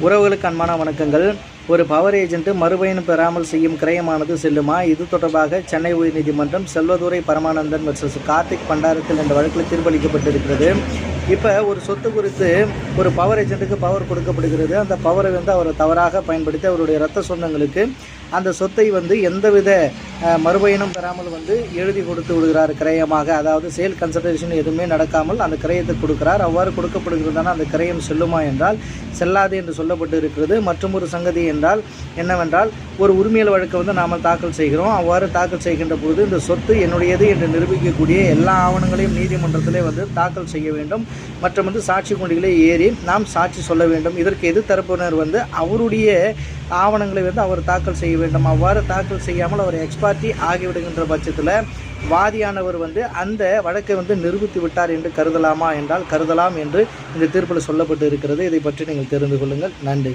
உறவுகளுக்கு அன்பான வணக்கங்கள். ஒரு பவர் ஏஜென்ட் மறுபயணம் பெறாமல் செய்யும் கிரயமானது செல்லுமா? இது தொடர்பாக சென்னை உயர்நீதிமன்றம் செல்வதுரை பரமானந்தன் வர்சஸ் கார்த்திக் பண்டாரத்தில் என்ற வழக்கில் தீர்ப்பளிக்கப்பட்டிருக்கிறது. இப்போ ஒரு சொத்து குறித்து ஒரு பவர் ஏஜென்ட்டுக்கு பவர் கொடுக்கப்படுகிறது. அந்த பவரை வந்து அவர் தவறாக பயன்படுத்தி அவருடைய ரத்த சொந்தங்களுக்கு அந்த சொத்தை வந்து எந்தவித அஹ், மறுபயணம் பெறாமல் வந்து எழுதி கொடுத்து விடுகிறார் கிரயமாக. அதாவது சேல் கன்சல்டேஷன் எதுவுமே நடக்காமல் அந்த கிரயத்தை கொடுக்கிறார். அவ்வாறு கொடுக்கப்படுகிறதான அந்த கிரயம் செல்லுமா என்றால் செல்லாது என்று சொல்லப்பட்டு இருக்கிறது மற்றும் ஒரு சங்கதி என்றால் என்னவென்றால் ஒரு உரிமையல் வழக்கை வந்து நாம் தாக்கல் செய்கிறோம். அவ்வாறு தாக்கல் செய்கின்ற பொழுது இந்த சொத்து என்னுடையது என்று நிரூபிக்கக்கூடிய எல்லா ஆவணங்களையும் நீதிமன்றத்திலே வந்து தாக்கல் செய்ய வேண்டும். மற்றும் வந்து சாட்சி கொண்டிகளை ஏறி நாம் சாட்சி சொல்ல வேண்டும். இதற்கு எதிர் தரப்பினர் வந்து அவருடைய ஆவணங்களை வந்து அவர் தாக்கல் செய்ய வேண்டும். அவ்வாறு தாக்கல் செய்யாமல் அவர் எக்ஸ்பார்ட்டி ஆகிவிடுகின்ற பட்சத்தில் வாதியானவர் வந்து அந்த வழக்கை வந்து நிரூபித்து விட்டார் என்று கருதலாமா என்றால் கருதலாம் என்று இந்த தீர்ப்பில் சொல்லப்பட்டு இருக்கிறது இதை பற்றி நீங்கள் தெரிந்து கொள்ளுங்கள். நன்றி.